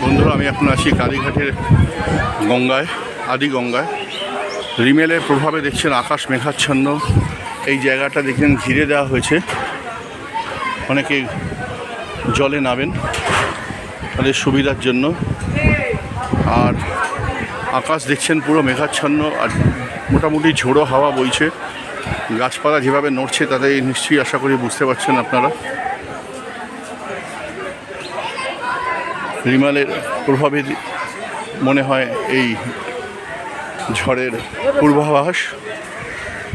বন্ধুরা, আমি এখন আছি কালীঘাটের গঙ্গায়, আদি গঙ্গায়। রিমেলের প্রভাবে দেখছেন আকাশ মেঘাচ্ছন্ন। এই জায়গাটা দেখছেন ঘিরে দেওয়া হয়েছে। অনেকে জলে নাবেন তাদের সুবিধার জন্য। আর আকাশ দেখছেন পুরো মেঘাচ্ছন্ন, আর মোটামুটি ঝোড়ো হাওয়া বইছে। গাছপালা যেভাবে নড়ছে তাতে নিশ্চয়ই আশা করি বুঝতে পারছেন আপনারা। রিমালের প্রভাবে মনে হয় এই ঝড়ের পূর্বাভাস।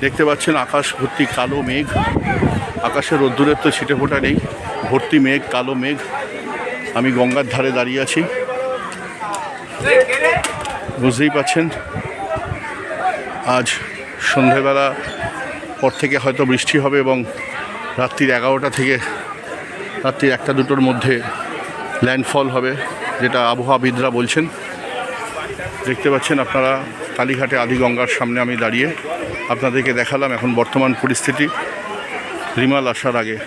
দেখতে পাচ্ছেন আকাশ ভর্তি কালো মেঘ। আকাশের রোদ্দুরের তো ছিটে ফোটা নেই, ভর্তি মেঘ, কালো মেঘ। আমি গঙ্গার ধারে দাঁড়িয়ে আছি। বুঝতেই পাচ্ছেন আজ সন্ধেবেলা পর থেকে হয়তো বৃষ্টি হবে এবং রাত্রির এগারোটা থেকে রাত্রির একটা দুটোর মধ্যে ল্যান্ডফল হবে, যেটা আবহাওয়াবিদরা বলছেন। দেখতে পাচ্ছেন আপনারা, কালীঘাটে আদিগঙ্গার সামনে আমি দাঁড়িয়ে আপনাদেরকে দেখালাম এখন বর্তমান পরিস্থিতি। রিমাল আসার আগে।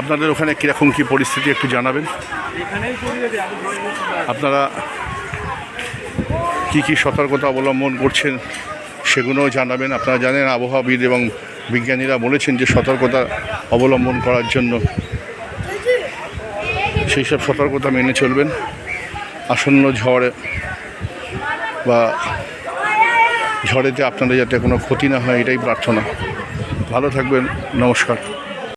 আপনাদের ওখানে কীরকম কী পরিস্থিতি একটু জানাবেন? আপনারা কি কি সতর্কতা অবলম্বন করছেন? সেগুলোও জানাবেন। আপনারা জানেন আবহাওয়াবিদ এবং বিজ্ঞানীরা বলেছেন যে সতর্কতা অবলম্বন করার জন্য সেই সব সতর্কতা মেনে চলবেন। আসন্ন ঝড় বা ঝড়েতে আপনাদের যাতে কোনো ক্ষতি না হয়, এটাই প্রার্থনা। ভালো থাকবেন, নমস্কার।